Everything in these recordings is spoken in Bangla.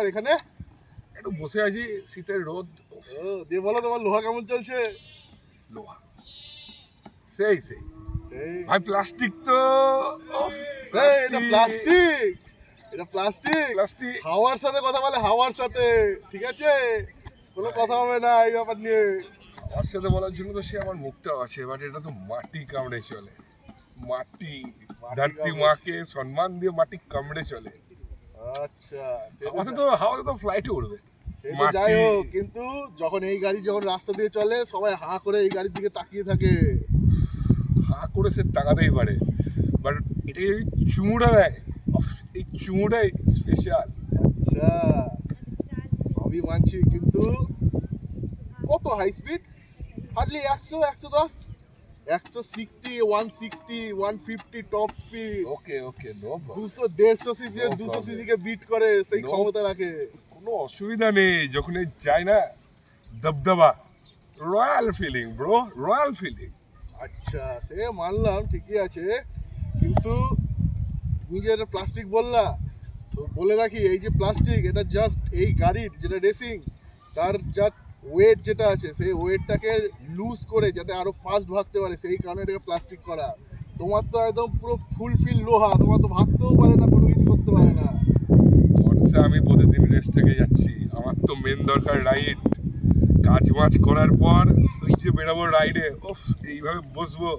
ব্যাপার এখানে। একটু বসে আছি শীতের রোদ। দিয়ে বলো তোমার লোহা কেমন চলছে? লোহা। সেই সেই। ভাই প্লাস্টিক তো প্লাস্টিক। এটা প্লাস্টিক। প্লাস্টিক। হাওয়ার সাথে কথা বলে হাওয়ার সাথে ঠিক আছে? কোনো কথা হবে না এই ব্যাপার নিয়ে। আমার সাথে বলার জন্য তো সে আমার মুখটাও আছে বাট এটা তো মাটি কামড়ে চলে। মাটি মাটি ধরতি মাকে সম্মান দিয়ে মাটি কামড়ে চলে। আচ্ছা সে তো আমাদের তো হাওয়াতে তো ফ্লাইটে উড়বে। সে তো মাটি। যাই হোক কিন্তু যখন এই গাড়ি যখন রাস্তা দিয়ে চলে সবাই হাঁ করে এই গাড়ির দিকে তাকিয়ে থাকে। হা করে সে তাকাতেই পারে। বাট এটা এই চুমুটা দেয় এই চুমুটাই স্পেশাল আচ্ছা সবই মানছি কিন্তু কত হাই স্পিড হার্ডলি একশো একশো দশ? একশো sixty one sixty one fifty top speed okay okay no দুশো দেড়শো সিসি দুশো problem. সিসি কে বিট করে সেই ক্ষমতা রাখে। কোনো অসুবিধা নেই যখন এই যায় না দবদবা royal feeling bro royal feeling আচ্ছা সে মানলাম ঠিকই আছে। কিন্তু তুমি যে এটা প্লাস্টিক বললা তো বলে রাখি এই যে প্লাস্টিক এটা জাস্ট এই গাড়ির যেটা রেসিং তার যা ওয়েট যেটা আছে সেই ওয়েটটাকে লুজ করে যাতে আরও ফাস্ট ভাগতে পারে সেই কারণে এটাকে প্লাস্টিক করা। তোমার তো একদম পুরো ফুলফিল লোহা তোমার তো ভাগতেও পারে না কোনো কিছু করতে পারে না। অনসে আমি প্রতিদিন রেস্ট থেকে যাচ্ছি আমার তো মেন দরকার রাইড কাজ মাজ করার পর ওই যে বেরোবো রাইডে ওফ এইভাবে বসবো।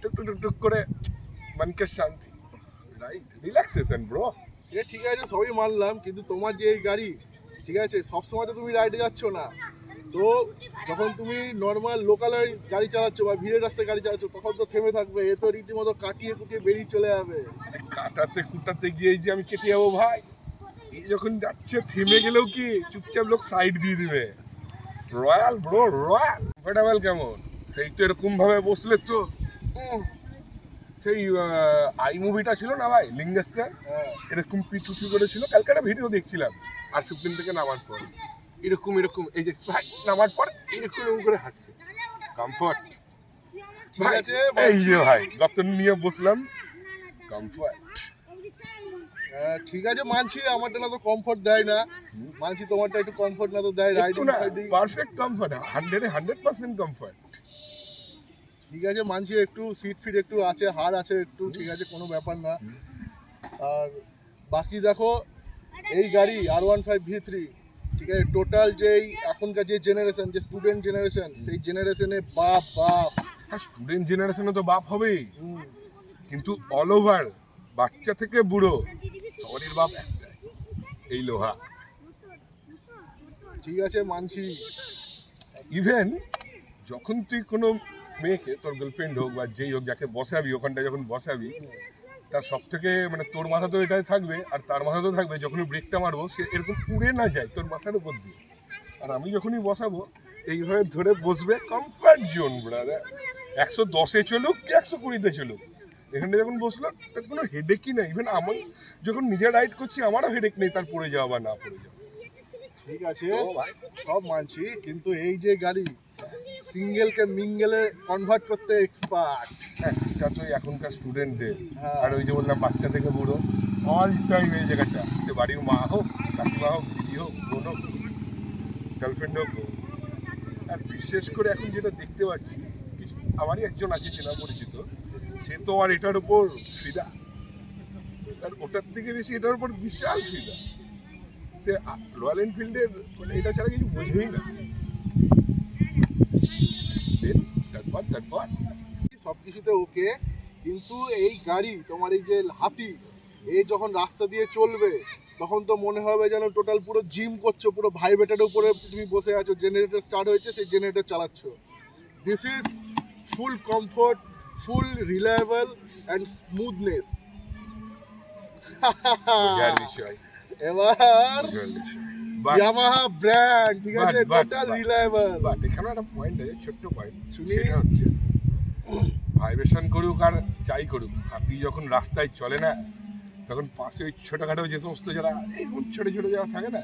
টুক টুক টুক টুক করে মনকে শান্তি। রাইড রিল্যাক্সেশন ব্রো সে ঠিক আছে সবই মানলাম কিন্তু তোমার যে এই গাড়ি ঠিক আছে সবসময় তো তুমি রাইডে যাচ্ছ না। তো যখন তুমি নর্মাল লোকাল গাড়ি চালাচ্ছ বা ভিড়ের রাস্তায় গাড়ি চালাচ্ছ তখন তো থেমে থাকবে। এ তো রীতিমতো কাটিয়ে কুটিয়ে বেরিয়ে চলে যাবে। কাটাতে কুটাতে গিয়ে যে আমি কেটে যাব ভাই এই যখন যাচ্ছে থেমে গেলেও কি চুপচাপ লোক সাইড দিয়ে দিবে? রয়্যাল ব্রো রয়্যাল কমফোর্টেবল কেমন? সেই তো এরকম ভাবে বসলে তো সেই আই মুভিটা ছিল না ভাই লিঙ্গেশ্বর হ্যাঁ। এরকম পিটুচু করেছিল কালকে একটা ভিডিও দেখছিলাম আর ফিফটিন থেকে নামার পর। এরকম এরকম। এই যে ভাই নামার পর এরকম এরকম করে হাঁটছে। কমফর্ট ঠিক আছে এই যে ভাই গপ্ত নিয়ে বসলাম। কমফর্ট হ্যাঁ, ঠিক আছে মানছি আমারটা না তো কমফোর্ট দেয় না। মানছি তোমারটা একটু কমফোর্ট না তো দেয় riding perfect comfort hundred hundred percent comfort ঠিক আছে মানছি একটু সিট ফিট একটু আছে হার আছে একটু ঠিক আছে কোনো ব্যাপার না। আর বাকি দেখো এই গাড়ি R one five V three total যেই এখনকার যে জেনারেশন যে স্টুডেন্ট জেনারেশন সেই জেনারেশনে বাপ বাপ। স্টুডেন্ট জেনারেশনে তো বাপ হবেই। কিন্তু অল ওভার বাচ্চা থেকে বুড়ো সবারই বাপ একটাই এই লোহা। ঠিক আছে মানছি। ইভেন যখন তুই কোনো মেয়েকে তোর গার্লফ্রেন্ড হোক বা যেই হোক যাকে বসাবি ওখানটায় যখন বসাবি তার সব থেকে মানে তোর মাথা তো এটাই থাকবে আর তার মাথা তো থাকবে যখনই ব্রেকটা মারবো সে এরকম উড়ে না যায় তোর মাথার উপর দিয়ে। আর আমি যখনই বসাবো এইভাবে ধরে বসবে কমফর্ট জোন ব্রাদার একশো দশে চলুক কি একশো কুড়িতে চলুক। এখানে যখন বসল তার কোনো হেডেকই নেই। ইভেন আমি যখন নিজে রাইড করছি আমারও হেডেক নেই তার পড়ে যাওয়া বা না পড়ে যাওয়া। ঠিক আছে সব মানছি কিন্তু এই যে গাড়ি সিঙ্গেলকে মিঙ্গেলে কনভার্ট করতে এক্সপার্ট হ্যাঁ সেটা তো এখনকার স্টুডেন্টদের হ্যাঁ। আর ওই যে বললাম বাচ্চা থেকে বুড়ো অল টাইম এই জায়গাটা। সে বাড়ির মা হোক কাকিমা হোক দিদি হোক বোন হোক গার্লফ্রেন্ড হোক। আর বিশেষ করে এখন যেটা দেখতে পাচ্ছি কিছু আমারই একজন আছে চেনা পরিচিত সে তো আর এটার উপর ফিদা। আর ওটার থেকে বেশি এটার উপর বিশাল ফিদা। সে রয়্যাল এনফিল্ডের মানে এটা ছাড়া কিছু বোঝেই না। তারপর তারপর সব কিছুতে ওকে কিন্তু এই গাড়ি তোমার এই যে হাতি এই যখন রাস্তা দিয়ে চলবে তখন তো মনে হবে যেন টোটাল পুরো জিম করছ পুরো ভাইব্রেটারের উপরে তুমি বসে আছো জেনারেটর স্টার্ট হয়েছে সেই generator চালাচ্ছ। This is full comfort full reliable and smoothness এবার ইয়ামাহা ব্র্যান্ড ঠিক আছে? টোটাল রিলায়েবল বাট এখানে একটা পয়েন্ট আছে ছোট্ট পয়েন্ট শুনি। সেটা হচ্ছে ভাইব্রেশন করুক আর যাই করুক হাতি যখন রাস্তায় চলে না তখন পাশে ওই ছোটোখাটো যে সমস্ত যারা এই ছোট ছোট যারা থাকে না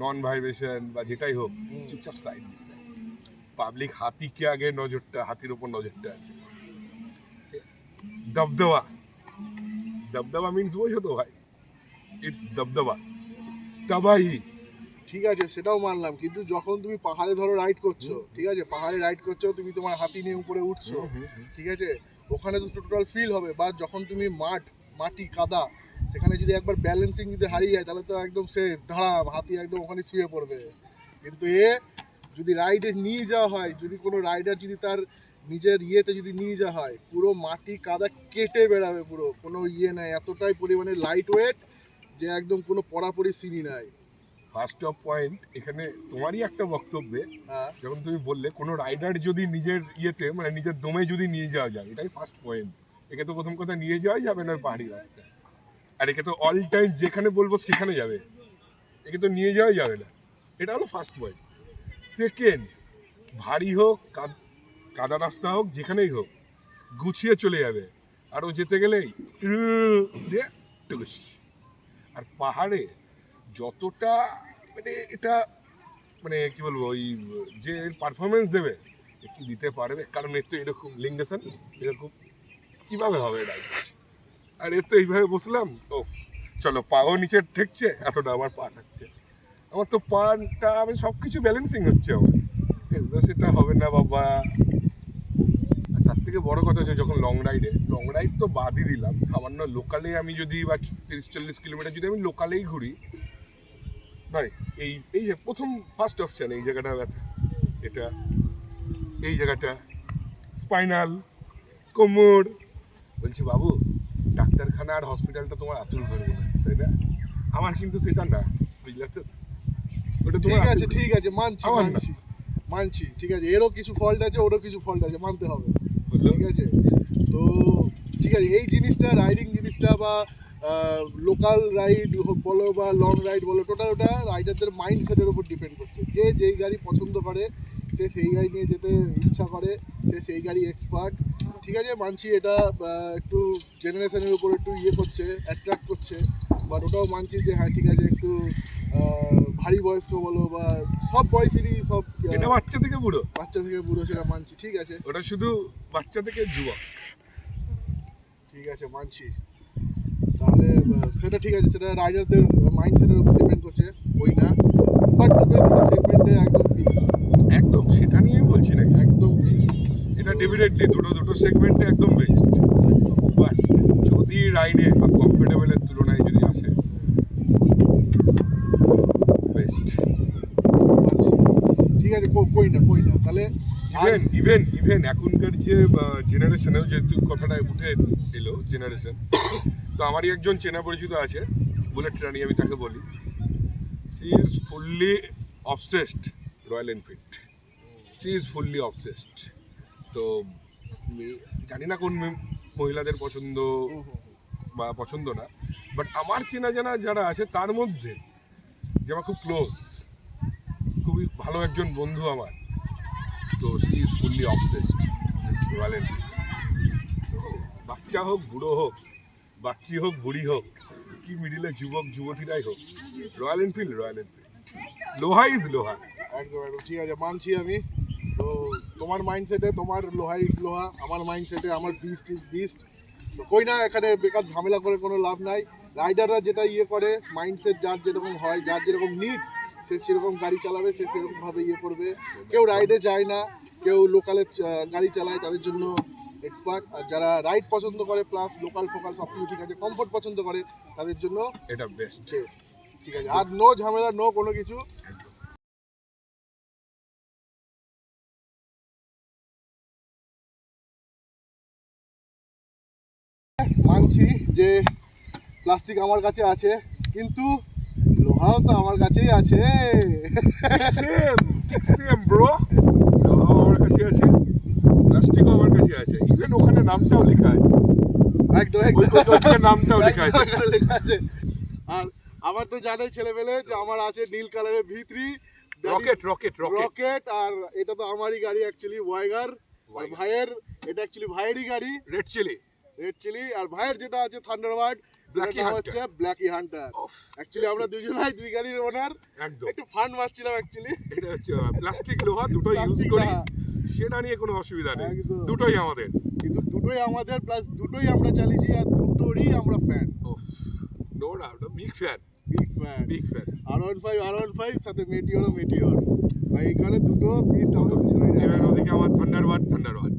নন ভাইব্রেশন বা যেটাই হোক। চুপচাপ সাইড পাবলিক হাতিকে আগে নজরটা হাতির উপর নজরটা আছে। দবদবা। দবদবা মিন্স বোঝো তো ভাই। ইটস দবদবা। তাবাহি। ঠিক আছে সেটাও মানলাম। কিন্তু যখন তুমি পাহাড়ে ধরো রাইড করছ ঠিক আছে পাহাড়ে রাইড করছ তুমি তোমার হাতি নিয়ে উপরে উঠছো ঠিক আছে ওখানে তো টোটাল ফিল হবে। বা যখন তুমি মাঠ মাটি কাদা সেখানে যদি একবার ব্যালেন্সিং যদি হারিয়ে যায় তাহলে তো একদম শেষ। ধারাম হাতি একদম ওখানে শুয়ে পড়বে। কিন্তু এ যদি রাইডে নিয়ে যাওয়া হয় যদি কোনো রাইডার যদি তার নিজের ইয়েতে যদি নিয়ে যাওয়া হয় পুরো মাটি কাদা কেটে বেড়াবে পুরো। কোনো ইয়ে নাই এতটাই পরিমাণে লাইট ওয়েট যে একদম কোনো পড়াপড়ি সিনই নাই। ফার্স্ট অফ পয়েন্ট এখানে তোমারই একটা বক্তব্যে হ্যাঁ। যখন তুমি বললে কোনো রাইডার যদি নিজের ইয়েতে মানে নিজের দমে যদি নিয়ে যাওয়া যায় এটাই ফার্স্ট পয়েন্ট একে তো প্রথম কথা নিয়ে যাওয়াই যাবে না পাহাড়ি রাস্তায়। আর একে তো অল টাইম যেখানে বলব সেখানে যাবে। একে তো নিয়ে যাওয়াই যাবে না। এটা হলো ফার্স্ট পয়েন্ট সেকেন্ড ভারী হোক কাদ- রাস্তা হোক যেখানেই হোক গুছিয়ে চলে যাবে। আর ও যেতে গেলেই। আর পাহাড়ে যতটা মানে এটা মানে কি বলব, ওই, যে পারফরমেন্স দেবে কি দিতে পারবে? কারণ এর তো এরকম লিঙ্গেশন, এরকম কীভাবে হবে এটা আর এর তো এইভাবে বসলাম, ও, চলো পাও নিচে ঠেকছে, এতটা আমার পা থাকছে। আমার তো পাটা আমি সব কিছু ব্যালেন্সিং হচ্ছে আমার। সেটা হবে না বাবা। তার থেকে বড় কথা হচ্ছে যখন লং রাইডে লং রাইড তো বাদই দিলাম। সামান্য লোকালে আমি যদি বা তিরিশ, চল্লিশ কিলোমিটার যদি আমি লোকালেই ঘুরি নয় এই এই যে প্রথম ফার্স্ট অপশন এই জায়গাটা ব্যথা। এটা এই জায়গাটা স্পাইনাল কোমর। বলছি বাবু ডাক্তারখানা আর হসপিটালটা তোমার আতুল ধরবে না তাই না? আমার কিন্তু সেটা না বুঝলে তো? ওটা ঠিক আছে ঠিক আছে মানছি। মানছি মানছি ঠিক আছে। এরও কিছু ফল্ট আছে ওরও কিছু ফল্ট আছে মানতে হবে। ঠিক আছে? তো ঠিক আছে এই জিনিসটা রাইডিং জিনিসটা বা লোকাল রাইড বলো বা লং রাইড বলো টোটাল ওটা রাইডারদের মাইন্ডসেটের উপর ডিপেন্ড করছে। যে যেই গাড়ি পছন্দ করে সে সেই গাড়ি নিয়ে যেতে ইচ্ছা করে সে সেই গাড়ি এক্সপার্ট ঠিক আছে মানছি এটা একটু জেনারেশনের উপর একটু ইয়ে করছে অ্যাট্রাক্ট করছে। বাট ওটাও মানছি যে হ্যাঁ ঠিক আছে একটু ভারী বয়স্ক বলো বা সব বয়সেরই সব এটা বাচ্চা থেকে বুড়ো? বাচ্চা থেকে বুড়ো সেটা মানছি ঠিক আছে। ওটা শুধু বাচ্চা থেকে যুবক? ঠিক আছে মানছি। সেটা ঠিক আছে সেটা রাইডারদের মাইন্ডসেটের উপর ডিপেন্ড করছে ওই না। বাট সেগমেন্টে একদম পিস একদম সেটা নিয়েই বলছি নাকি? একদম পিস এটা ডেফিনেটলি দুটো দুটো সেগমেন্টে একদম বেস্ট বাট যদি রাইডে বা কমফোর্টেবলের তুলনায় যদি আসে বেস্ট ঠিক আছে কই না কই না তাহলে ইভেন ইভেন ইভেন এখনকার যে জেনারেশনেও যেহেতু কথাটা উঠে এলো জেনারেশন তো আমারই একজন চেনা পরিচিত আছে বুলেট রানি আমি তাকে বলি। She is fully obsessed Royal Enfield she is fully obsessed তো জানি না কোন মহিলাদের পছন্দ বা পছন্দ না বাট আমার চেনা জানা যারা আছে, তার মধ্যে যে আমার খুব ক্লোজ খুবই ভালো একজন বন্ধু আমার, তো she is fully obsessed Royal Enfield বাচ্চা হোক, বুড়ো হোক বাচ্চি হোক, বুড়ি হোক, কি মিডিলে যুবক, যুবতীরাই হোক রয়্যাল এনফিল্ড রয়্যাল এনফিল্ড লোহা ইজ লোহা। একদম একদম, ঠিক আছে, মানছি আমি। তো তোমার মাইন্ডসেটে তোমার লোহা ইজ লোহা, আমার মাইন্ডসেটে আমার বিস্ট ইজ বিস্ট তো কই না, এখানে বেকার ঝামেলা করে কোনো লাভ নাই। রাইডাররা যেটা ইয়ে করে মাইন্ডসেট যার যেরকম হয়, যার যেরকম নিড সে সেরকম গাড়ি চালাবে, সে সেরকমভাবে ইয়ে করবে। কেউ রাইডে যায় না, কেউ লোকালে গাড়ি চালায়, তাদের জন্য এক্সপার্ট আর যারা রাইড পছন্দ করে প্লাস লোকাল ফোকাল সব কিছু ঠিক আছে কমফোর্ট পছন্দ করে তাদের জন্য এটা বেস্ট ঠিক আছে। আর নো ঝামেলা নো কোনো কিছু। মানছি যে প্লাস্টিক আমার কাছে আছে কিন্তু লোহাও তো আমার কাছেই আছে। সেম সেম ব্রো আমার কাছে আছে। প্লাস্টিকও আমার কাছে আছে। ইভেন ওখানে নামটাও লেখা আছে। একদম একদম। নামটাও লেখা আছে। লেখা আছে। আর আমার তো জানাই ছেলেবেলে যে আমার আছে নীল কালারের ভিতরি রকেট রকেট রকেট রকেট আর এটা তো আমারই গাড়ি অ্যাকচুয়ালি ওয়াইগার ভাইয়ের এটা অ্যাকচুয়ালি ভাইয়েরই গাড়ি। রেড চিলি রেড চিলি আর ভাইয়ের যেটা আছে থান্ডারবার্ড Blacky যেটা. হচ্ছে ব্ল্যাকি হান্টার অ্যাকচুয়ালি আমরা দুজনাই দুই গাড়ির ওনার একদম। একটু ফান মারছিলাম অ্যাকচুয়ালি এটা হচ্ছে প্লাস্টিক লোহা দুটোই ইউজ করি। সেটা নিয়ে কোনো অসুবিধা নেই। দুটোই আমাদের। কিন্তু দুটোই আমাদের প্লাস দুটোই আমরা চালিয়েছি আর দুটোরই আমরা fan no doubt big fan big fan big fan R one five R one five সাথে মেটিওর মেটিওর ভাই এখানে দুটো বিস্ট আমাদের দুজনেই এবার ওদিকে আমার থান্ডারবার্ড থান্ডারবার্ড